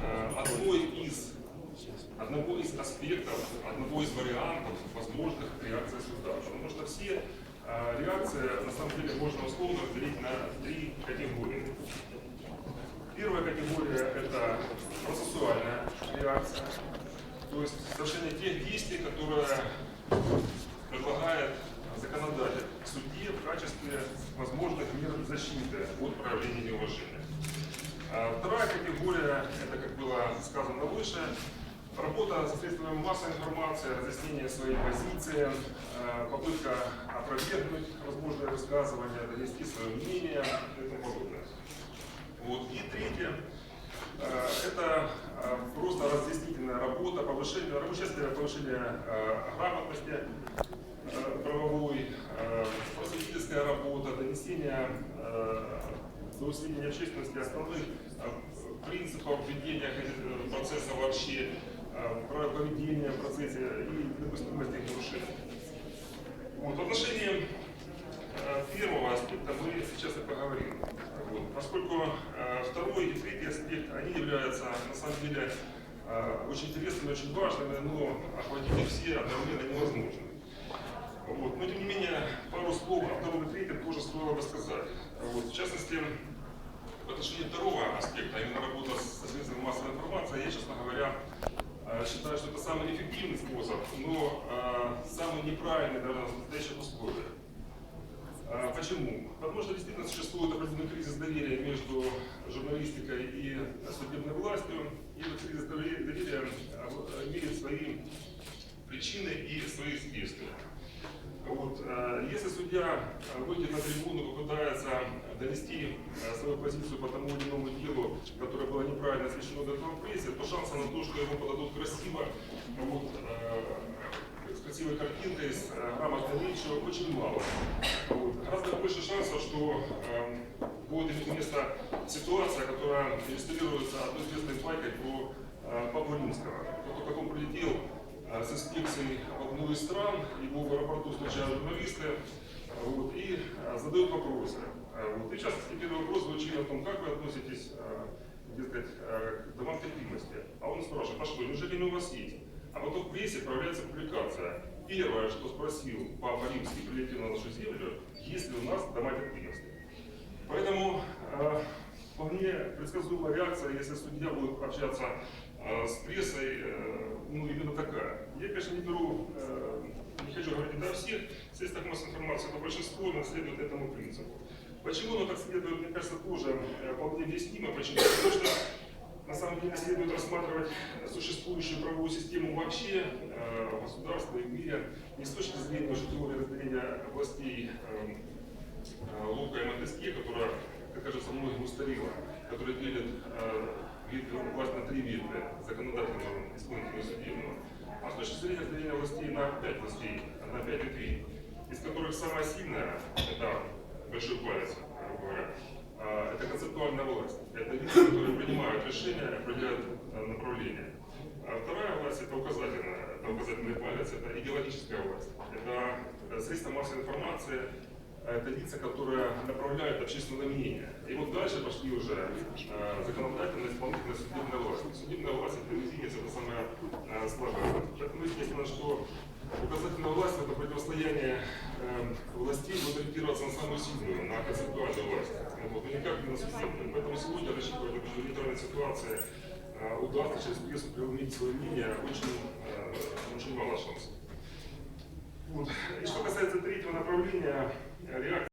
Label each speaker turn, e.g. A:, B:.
A: Э, одной из, одного из аспектов, одного из вариантов возможных реакций суда. Потому что все э, реакции, на самом деле, можно условно разделить на три категории. Первая категория – это процессуальная реакция, то есть совершение тех действий, которые предлагает законодатель в суде в качестве возможных мер защиты от проявления неуважения. А Вторая категория, это как было сказано выше, работа со средствами массовой информации, разъяснение своей позиции, э, попытка опровергнуть возможное высказывание, донести свое мнение и тому подобное. Вот. И третье, э, это э, просто разъяснительная работа, повышение, участие повышение грамотности правовой, просветительская работа, донесение до сведения общественности основных э, принципов ведения э, процесса вообще, э, про поведение в процессе и допустимости их нарушений. Вот, в отношении первого аспекта мы сейчас и поговорим. Вот, поскольку второй и третий аспект, они являются на самом деле очень интересными, очень важными, но охватить все одновременно невозможно. Вот. Но тем не менее, пару слов о втором и третьем тоже стоило бы сказать. Вот. В частности, в отношении второго аспекта, а именно работа со средствами массовой информации, я, честно говоря, э, считаю, что это самый эффективный способ, но э, самый неправильный даже в настоящих условиях. А, Почему? Потому что действительно существует определенный кризис доверия между журналистикой и судебной властью, и этот кризис доверия имеет свои причины и свои следствия. Вот, э, если судья э, выйдет на трибуну, попытается донести э, свою позицию по тому или иному делу, которое было неправильно освещено до этого в прессе, то шанса на то, что его подадут красиво, вот, с красивой картинкой, с грамотной речью, очень мало. Вот. Гораздо больше шансов, что э, будет иметь место ситуация, которая иллюстрируется одной известной байкой про э, Павла Римского. Вот как он прилетел э, с инспекцией одну из стран, его в аэропорту встречают журналисты э, вот, и э, задают вопросы. Э, Вот, и в частности, первый вопрос звучит о том, как вы относитесь э, дескать, э, к домам терпимости. А он спрашивает, а что, неужели они у вас есть? А потом в прессе появляется публикация. Первое, что спросил Папа Римский, прилетел на нашу землю, есть ли у нас дома терпимости. Поэтому э, вполне предсказуемая реакция, если судья будет общаться э, с прессой, э, ну именно такая. Я, конечно, не беру, э, не хочу говорить это о всех, средствах массовой информации, но большинство оно следует этому принципу. Почему оно так следует, мне кажется, тоже э, вполне объяснимо. Почему? Потому что на самом деле следует рассматривать существующую правовую систему вообще э, в государстве и в мире не с точки зрения уже теории разделения властей э, э, Лука и Монтеске, которая, как кажется, многим устарела, которая делит э, ветви, власть на три ветви, законодательную, исполнительную и судебную, а с точки зрения разделения властей на пять властей, на пять ветвей, из которых самая сильная – это большой палец, говоря, а, это концептуальная власть. Это лица, которые принимают решения, определяют э, направление. А вторая власть это указательная, это указательный палец, это идеологическая власть. Это э, средства массовой информации, а это лица, которые направляют общественное мнение. И вот дальше пошли уже э, законодательная, исполнительная, судебная власть. Судебная власть это единица, это самая э, власть. Поэтому естественно, что указательная власть это противостояние э, властей будет ориентироваться на самую сильную, на концептуальную власть. Вот, и никак не на судебную. Поэтому сегодня рассчитывать, в нейтральной ситуации э, удастся через прессу приуменить свое мнение очень, э, очень мало шансов. Вот. И что касается третьего направления, э, реакции.